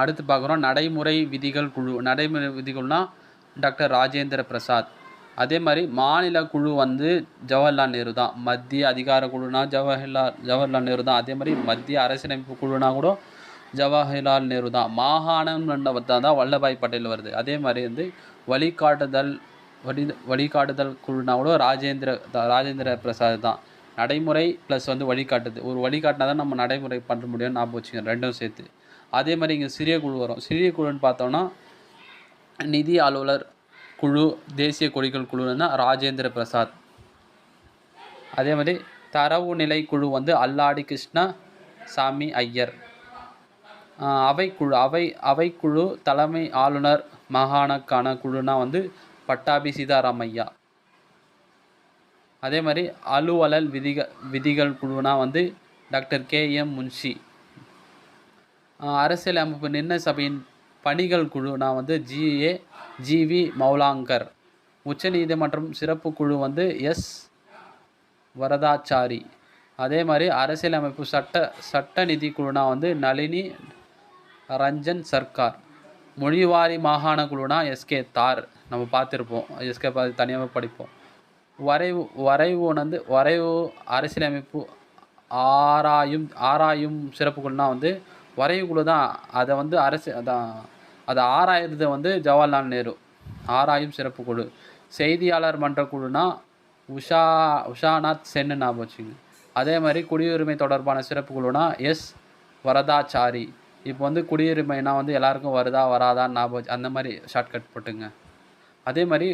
அடுத்து பார்க்குறோம் நடைமுறை விதிகள் குழு. நடைமுறை விதிகள்னால் டாக்டர் ராஜேந்திர பிரசாத். அதே மாதிரி மாநில குழு வந்து ஜவஹர்லால் நேரு தான். மத்திய அதிகார குழுனா ஜவஹர்லால் ஜவஹர்லால் நேரு தான். அதே மாதிரி மத்திய அரசியலமைப்பு குழுனா கூட ஜவஹர்லால் நேரு தான். மாகாணம் தான் வல்லபாய் பட்டேல் வருது. அதே மாதிரி வந்து வழிகாட்டுதல் வழி வழிகாட்டுதல் குழுனா கூட ராஜேந்திர ராஜேந்திர பிரசாத் தான். நடைமுறை ப்ளஸ் வந்து வழிகாட்டுது. ஒரு வழிகாட்டினா தான் நம்ம நடைமுறை பண்ண முடியும்னு ஞாபகம் வச்சுக்கோங்க ரெண்டும் சேர்த்து. அதே மாதிரி இங்கே சிறிய குழு வரும். சிறிய குழுன்னு பார்த்தோம்னா நிதி அலுவலர் குழு தேசிய கொடிகள் குழுன்னா ராஜேந்திர பிரசாத். அதே மாதிரி தரவு நிலை குழு வந்து அல்லாடி கிருஷ்ண சாமி ஐயர். அவைக்குழு அவை அவைக்குழு தலைமை ஆளுநர் மாகாணக்கான குழுனா வந்து பட்டாபி சீதாராமையா அதே மாதிரி அலுவலல் விதிக விதிகள் குழுனா வந்து டாக்டர் கே எம் முன்ஷி. அரசியல் அமைப்பு நிர்ணய சபையின் பணிகள் குழுனா வந்து ஜிஏ ஜிவி மௌலாங்கர். உச்சநீதிமன்றம் சிறப்பு குழு வந்து எஸ் வரதாச்சாரி. அதே மாதிரி அரசியலமைப்பு சட்ட சட்ட நிதி குழுனா வந்து நளினி ரஞ்சன் சர்க்கார் மொழிவாரி மாகாண குழுனா எஸ்கே தார். நம்ம பார்த்துருப்போம். எஸ்கே பார்த்து தனியாக படிப்போம். வரைவு வரைவு வந்து வரைவு அரசியலமைப்பு ஆராயும் ஆராயும் சிறப்புகள்னால் வந்து வரைவு குழு தான். அதை வந்து அரசு அதான் அதை ஆராயிறது வந்து ஜவஹர்லால் நேரு. ஆராயும் சிறப்பு குழு. செய்தியாளர் மன்ற குழுனா உஷா உஷாநாத் சென்னு ஞாபகம் வச்சுங்க அதே மாதிரி குடியுரிமை தொடர்பான சிறப்பு குழுனா எஸ் வரதாச்சாரி. இப்போ வந்து குடியுரிமைனா வந்து எல்லாருக்கும் வருதா வராதான்னு ஞாபகம் அந்த மாதிரி ஷார்ட்கட் போட்டுங்க. அதே மாதிரி